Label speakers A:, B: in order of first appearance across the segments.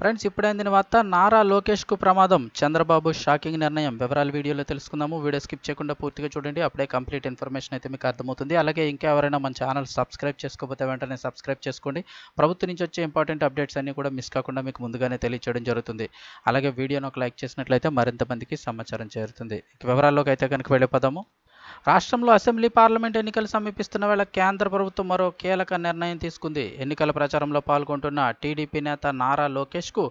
A: Friends ఇప్పుడే అందిన వార్త నారా లోకేష్కు ప్రమాదం. చంద్రబాబు షాకింగ్ నిర్ణయం. వివరాలు వీడియోలో తెలుసుకుందాము. వీడియో స్కిప్ చేయకుండా పూర్తిగా చూడండి. అప్పుడే కంప్లీట్ ఇన్ఫర్మేషన్ అయితే మీకు అర్థమవుతుంది. అలాగే ఇంకా ఎవరైనా మన ఛానల్ సబ్స్క్రైబ్ చేసుకోకపోతే వెంటనే సబ్స్క్రైబ్ చేసుకోండి. ప్రభుత్వం నుంచి వచ్చే ఇంపార్టెంట్ అప్డేట్స్ అన్నీ కూడా మిస్ కాకుండా మీకు ముందుగానే తెలియచేయడం జరుగుతుంది. అలాగే వీడియోను ఒక లైక్ చేసినట్లయితే మరింత మందికి సమాచారం చేరుతుంది. వివరాల్లోకి అయితే కనుక వెళ్ళిపోదాము. రాష్ట్రంలో అసెంబ్లీ పార్లమెంట్ ఎన్నికలు సమీపిస్తున్న వేళ కేంద్ర ప్రభుత్వం మరో కీలక నిర్ణయం తీసుకుంది. ఎన్నికల ప్రచారంలో పాల్గొంటున్న టీడీపీ నేత నారా లోకేష్కు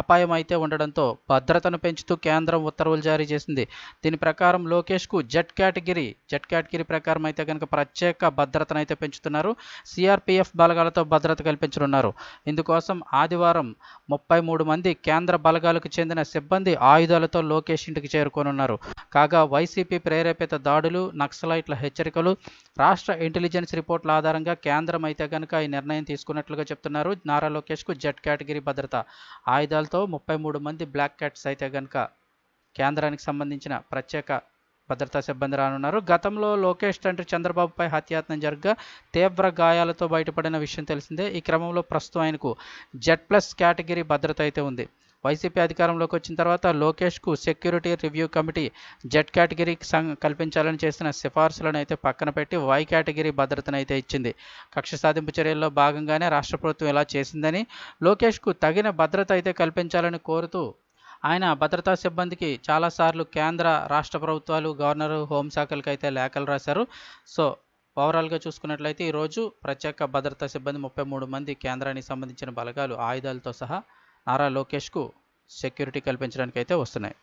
A: అపాయం అయితే ఉండడంతో భద్రతను పెంచుతూ కేంద్రం ఉత్తర్వులు జారీ చేసింది. దీని ప్రకారం లోకేష్కు జెట్ కేటగిరీ జెట్ కేటగిరీ ప్రకారం అయితే కనుక ప్రత్యేక భద్రతను అయితే పెంచుతున్నారు. సిఆర్పిఎఫ్ బలగాలతో భద్రత కల్పించనున్నారు. ఇందుకోసం ఆదివారం ముప్పై మూడు మంది కేంద్ర బలగాలకు చెందిన సిబ్బంది ఆయుధాలతో లోకేష్ ఇంటికి చేరుకోనున్నారు. కాగా వైసీపీ ప్రేరేపిత దాడులు నక్సలైట్ల హెచ్చరికలు. రాష్ట్ర ఇంటెలిజెన్స్ రిపోర్ట్ల ఆధారంగా కేంద్రం అయితే కనుక ఈ నిర్ణయం తీసుకున్నట్లుగా చెప్తున్నారు. నారా లోకేష్కు జెట్ కేటగిరీ భద్రత ఆయుధాలతో ముప్పై మూడు మంది బ్లాక్ క్యాట్స్ అయితే కనుక కేంద్రానికి సంబంధించిన ప్రత్యేక భద్రతా సిబ్బంది రానున్నారు. గతంలో లోకేష్ తండ్రి చంద్రబాబుపై హత్యాయత్నం జరగగా తీవ్ర గాయాలతో బయటపడిన విషయం తెలిసిందే. ఈ క్రమంలో ప్రస్తుతం ఆయనకు జెడ్ ప్లస్ కేటగిరీ భద్రత అయితే ఉంది. వైసీపీ అధికారంలోకి వచ్చిన తర్వాత లోకేష్కు security review committee Z category కల్పించాలని చేసిన సిఫార్సులను అయితే పక్కన పెట్టి వై కేటగిరీ భద్రతను అయితే ఇచ్చింది. కక్ష సాధింపు చర్యల్లో భాగంగానే రాష్ట్ర ప్రభుత్వం ఇలా చేసిందని లోకేష్కు తగిన భద్రత అయితే కల్పించాలని కోరుతూ ఆయన భద్రతా సిబ్బందికి చాలాసార్లు కేంద్ర రాష్ట్ర ప్రభుత్వాలు గవర్నరు హోంశాఖలకు అయితే లేఖలు రాశారు. సో ఓవరాల్గా చూసుకున్నట్లయితే ఈరోజు ప్రత్యేక భద్రతా సిబ్బంది ముప్పై మూడు మంది కేంద్రానికి సంబంధించిన బలగాలు ఆయుధాలతో సహా నారా లోకేష్కు సెక్యూరిటీ కల్పించడానికి అయితే వస్తున్నాయి.